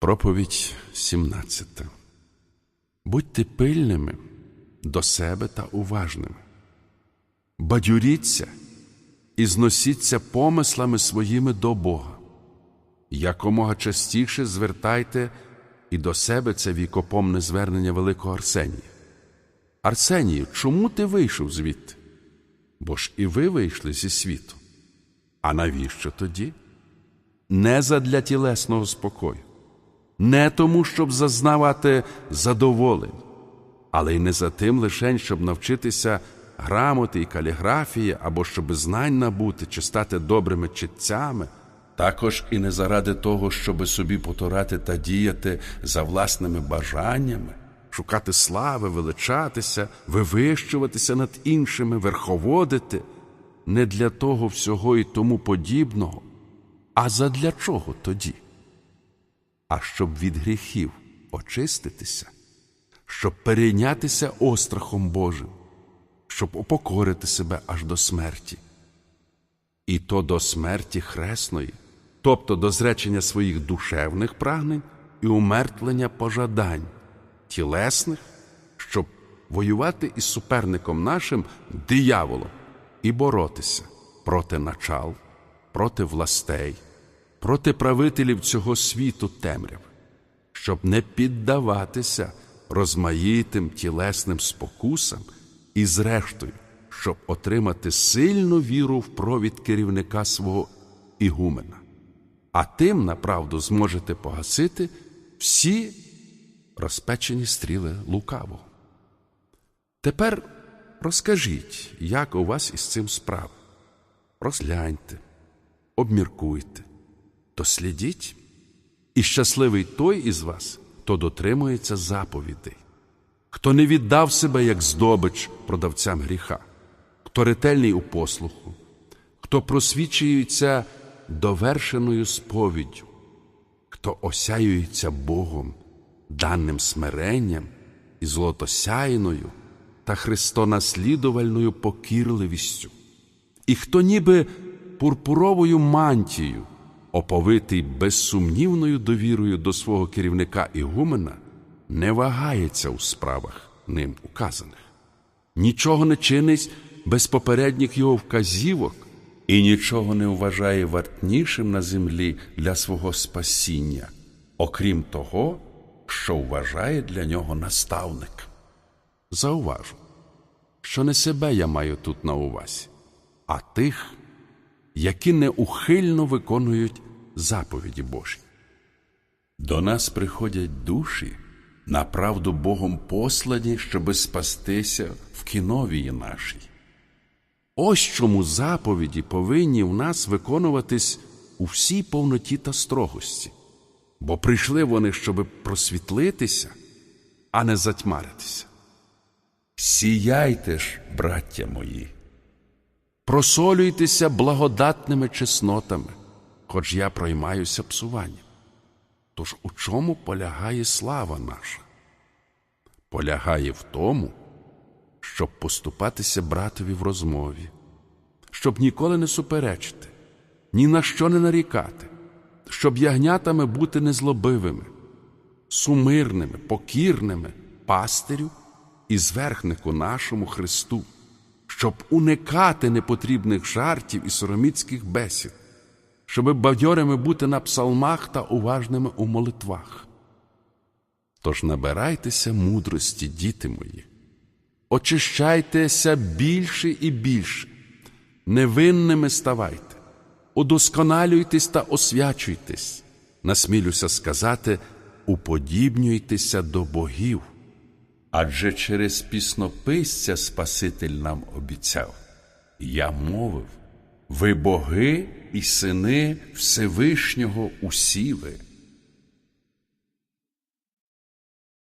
Проповідь 17. Будьте пильними до себе та уважними. Бадюріться і зносіться помислами своїми до Бога. Якомога частіше звертайте і до себе це вікопомне звернення великого Арсенія. Арсенію, чому ти вийшов звідти? Бо ж і ви вийшли зі світу. А навіщо тоді? Не задля тілесного спокою не тому, щоб зазнавати задоволень, але й не за тим лишень, щоб навчитися грамоти і каліграфії, або щоб знань набути чи стати добрими читцями, також і не заради того, щоби собі потурати та діяти за власними бажаннями, шукати слави, величатися, вивищуватися над іншими, верховодити, не для того всього і тому подібного. А задля чого тоді? А щоб від гріхів очиститися, щоб перейнятися острахом Божим, щоб упокорити себе аж до смерті. І то до смерті хресної, тобто до зречення своїх душевних прагнень і умертвлення пожадань, тілесних, щоб воювати із суперником нашим дияволом і боротися проти начал, проти властей проти правителів цього світу темряв, щоб не піддаватися розмаїтим тілесним спокусам і, зрештою, щоб отримати сильну віру в провід керівника свого ігумена. А тим направду зможете погасити всі розпечені стріли лукавого. Тепер розкажіть, як у вас із цим справа. Розгляньте, обміркуйте, дослідіть, і щасливий той із вас, хто дотримується заповідей, хто не віддав себе як здобич продавцям гріха, хто ретельний у послуху, хто просвічується довершеною сповіддю, хто осяюється Богом, даним смиренням і золотосяйною та христонаслідувальною покірливістю, і хто ніби пурпуровою мантією оповитий безсумнівною довірою до свого керівника Ігумена, не вагається у справах ним указаних, нічого не чинить без попередніх його вказівок і нічого не вважає вартнішим на землі для свого спасіння, окрім того, що вважає для нього наставник. Зауважу, що не себе я маю тут на увазі, а тих, які неухильно виконують заповіді Божі. До нас приходять душі, направду Богом послані, щоби спастися в кіновії нашій. Ось чому заповіді повинні в нас виконуватись у всій повноті та строгості, бо прийшли вони, щоби просвітлитися, а не затьмаритися. Сіяйте ж, браття мої, просолюйтеся благодатними чеснотами хоч я проймаюся псуванням. Тож у чому полягає слава наша? Полягає в тому, щоб поступатися братові в розмові, щоб ніколи не суперечити, ні на що не нарікати, щоб ягнятами бути незлобивими, сумирними, покірними пастирю і зверхнику нашому Христу, щоб уникати непотрібних жартів і сороміцьких бесід щоби бадьорими бути на псалмах та уважними у молитвах. Тож набирайтеся мудрості, діти мої, очищайтеся більше і більше, невинними ставайте, удосконалюйтесь та освячуйтесь, насмілюся сказати, уподібнюйтеся до богів. Адже через піснописця Спаситель нам обіцяв, я мовив. Ви боги і сини Всевишнього усі ви.